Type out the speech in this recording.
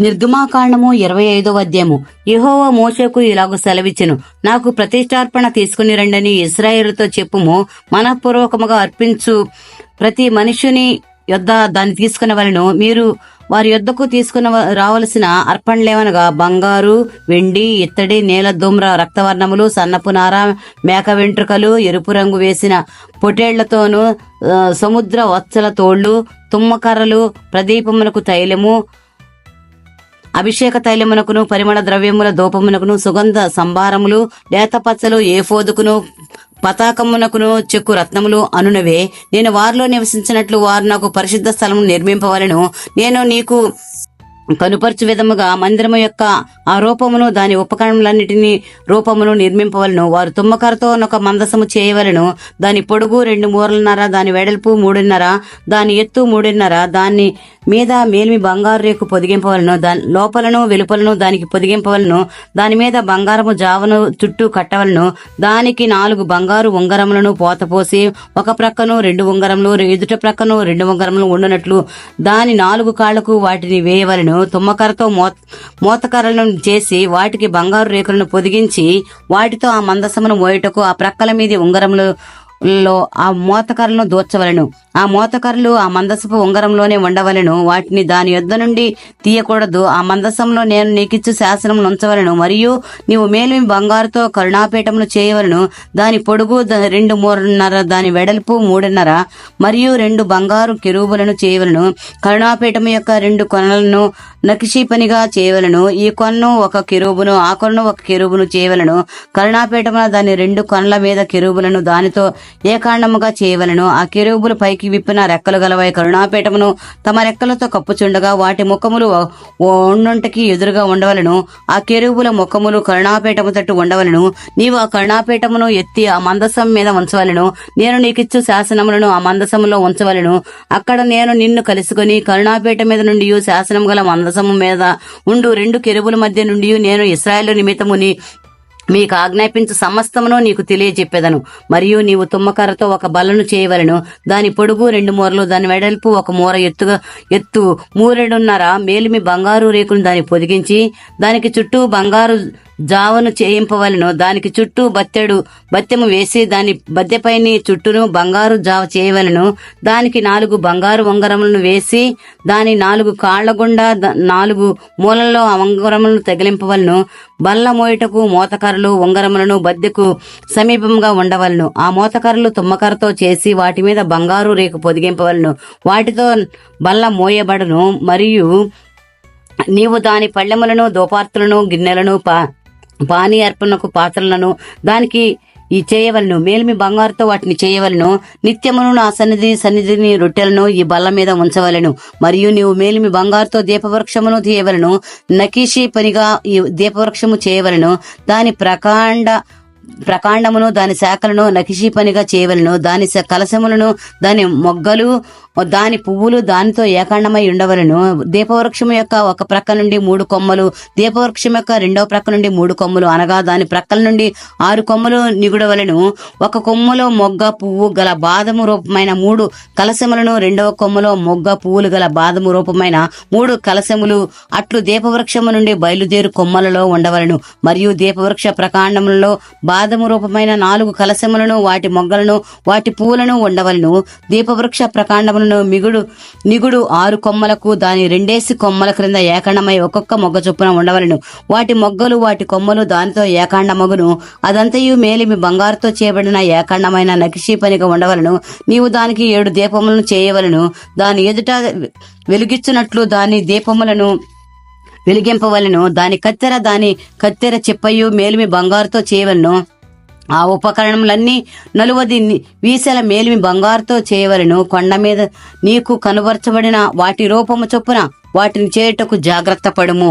నిర్గమాకాండము ఇరవై ఐదవ అధ్యాయము. యెహోవా మోషకు ఇలాగ సెలవిచ్చెను. నాకు ప్రతిష్టార్పణ తీసుకుని రండని ఇస్రాయేలుతో చెప్పుము. మనఃపూర్వకముగా అర్పించు ప్రతి మనుషుని యొద్ద దాన్ని తీసుకున్న వలను మీరు వారి యొద్దకు తీసుకున్న రావలసిన అర్పణలేవనగా బంగారు వెండి ఇత్తడి నేల దుమ్ర రక్తవర్ణములు సన్నపు నార మేక వెంట్రుకలు ఎరుపు రంగు వేసిన పొటేళ్ళతోనూ సముద్ర వత్సల తోళ్ళు తుమ్మకర్రలు ప్రదీపమునకు తైలము అభిషేక తైలమునకును పరిమళ ద్రవ్యముల దూపమునకును సుగంధ సంభారములు లేతపచ్చలు ఏఫోదుకును పతాకమునకును చెక్కు రత్నములు అనునవే. నేను వారిలో నివసించినట్లు వారు నాకు పరిశుద్ధ స్థలము నిర్మింపవలను. నేను నీకు కనుపరచు విధముగా మందిరము యొక్క ఆ రూపమును దాని ఉపకరణములన్నిటినీ రూపమును నిర్మింపవలను. వారు తుమ్మకరతో ఒక మందసము చేయవలను. దాని పొడుగు రెండు మూరలున్నర దాని వెడల్పు మూడున్నర దాని ఎత్తు మూడున్నర దాని మీద మేలిమి బంగారు రేకు పొదిగింపవలను. దాని లోపలను వెలుపలను దానికి పొదిగింపవలను. దాని మీద బంగారము జావను చుట్టూ కట్టవలను. దానికి నాలుగు బంగారు ఉంగరములను పోతపోసి ఒక ప్రక్కను రెండు ఉంగరములు ఎదుట ప్రక్కను రెండు ఉంగరములు ఉండునట్లు దాని నాలుగు కాళ్ళకు వాటిని వేయవలను. తుమ్మకరతో మోత మూతకరలను చేసి వాటికి బంగారు రేకులను పొదిగించి వాటితో ఆ మందసమును మోయటకు ఆ ప్రక్కల మీది ఉంగరములు లో ఆ మోతకర్రలను దూర్చవలను ఆ మోతకర్లు ఆ మందసపు ఉంగరంలోనే ఉండవలను. వాటిని దాని యొద్ద నుండి తీయకూడదు. ఆ మందసంలో నేను నీకిచ్చు శాసనం ఉంచవలను మరియు నీవు మేలు బంగారుతో కరుణాపీఠమును చేయవలను. దాని పొడుగు రెండు మూడున్నర దాని వెడల్పు మూడున్నర మరియు రెండు బంగారు కెరూబులను చేయవలను. కరుణాపీఠము యొక్క రెండు కొనలను నకిషీ పనిగా చేయవలను. ఈ కొన్ను ఒక కెరూబును ఆ కొన్ను ఒక కెరూబును చేయవలను. కరుణాపీఠమున దాని రెండు కొనల మీద కెరూబులను దానితో ఏకాండముగా చేయవలను. ఆ కెరూబులు పైకి విప్పిన రెక్కలు గలవై కరుణాపీఠమును తమ రెక్కలతో కప్పుచుండగా వాటి ముఖములు ఒండొంటికి ఎదురుగా ఉండవలను. ఆ కెరువుల ముఖములు కరుణాపీఠము తట్టు ఉండవలను. నీవు ఆ కరుణాపీఠమును ఎత్తి ఆ మందసం మీద ఉంచవలను. నేను నీకిచ్చు శాసనములను ఆ మందసములో ఉంచవలను. అక్కడ నేను నిన్ను కలుసుకొని కరుణాపీఠం మీద నుండి శాసనం గల మందసము మీద ఉండు. రెండు కెరువుల మధ్య నుండి నేను ఇస్రాయేల్ నిమిత్తముని మీకు ఆజ్ఞాపించు సమస్తమును నీకు తెలియజెప్పేదను. మరియు నీవు తుమ్మకర్రతో ఒక బలను చేయవలను. దాని పొడుగు రెండు మూరలు దాని వెడల్పు ఒక మూర ఎత్తుగా ఎత్తు మూరెడున్నర మేలిమి బంగారు రేకును దాన్ని పొదిగించి దానికి చుట్టూ బంగారు జావను చేయింపవలను దానికి చుట్టూ బత్తెడు బత్తెము వేసి దాని బద్దెపైని చుట్టూను బంగారు జావ చేయవలను. దానికి నాలుగు బంగారు ఉంగరములను వేసి దాని నాలుగు కాళ్ళ గుండా నాలుగు మూలల్లో ఆ ఉంగరములను తగిలింపవలను. బల్ల మోయుటకు మోతకర్రలు ఉంగరములను బద్దెకు సమీపంగా ఉండవలను. ఆ మోతకర్రలు తుమ్మకర్రతో చేసి వాటి మీద బంగారు రేకు పొదిగింపవలను. వాటితో బల్ల మోయబడను. మరియు నీవు దాని పళ్ళెములను దోపార్తులను గిన్నెలను పా పానీ అర్పణకు పాత్రలను దానికి ఈ చేయవలను మేలిమి బంగారుతో వాటిని చేయవలను నిత్యమును నా సన్నిధి సన్నిధిని రొట్టెలను ఈ బల్ల మీద ఉంచవలను. మరియు నీవు మేలిమి బంగారుతో దీపవృక్షమును తీయవలను నకీషి పనిగా ఈ దీపవృక్షము చేయవలను. దాని ప్రకాండ ప్రకాండమును దాని శాఖలను నకిషీ పనిగా చేయవలను. దాని కలశములను దాని మొగ్గలు దాని పువ్వులు దానితో ఏకాండమై ఉండవలను. దీపవృక్షము యొక్క ఒక ప్రక్క నుండి మూడు కొమ్మలు దీపవృక్షం యొక్క రెండవ ప్రక్క నుండి మూడు కొమ్మలు అనగా దాని ప్రక్కల నుండి ఆరు కొమ్మలు నిగుడవలను. ఒక కొమ్మలో మొగ్గ పువ్వు గల బాదము రూపమైన మూడు కలశములను రెండవ కొమ్మలో మొగ్గ పువ్వులు గల బాదము రూపమైన మూడు కలశములు. అట్లు దీపవృక్షము నుండి బయలుదేరు కొమ్మలలో ఉండవలను. మరియు దీపవృక్ష ప్రకాండములలో పాదము రూపమైన నాలుగు కలశములను వాటి మొగ్గలను వాటి పూలను ఉండవలను. దీపవృక్ష ప్రకాండములను మిగుడు నిగుడు ఆరు కొమ్మలకు దాని రెండేసి కొమ్మల క్రింద ఏకాండమై ఒక్కొక్క మొగ్గ చొప్పున ఉండవలను. వాటి మొగ్గలు వాటి కొమ్మలు దానితో ఏకాండమగును. అదంతయు మేలిమి బంగారుతో చేయబడిన ఏకాండమైన నకిషీ పనిగా ఉండవలను. నీవు దానికి ఏడు దీపములను చేయవలను. దాని ఎదుట వెలుగిచ్చునట్లు దాని దీపములను వెలిగింపవలను. దాని కత్తెర దాని కత్తెర చెప్పయు మేలిమి బంగారుతో చేయవలను. ఆ ఉపకరణములన్నీ నలువది వీసెల మేలిమి బంగారుతో చేయవలను. కొండ మీద నీకు కనుబరచబడిన వాటి రూపము చొప్పున వాటిని చేయుటకు జాగ్రత్త పడుము.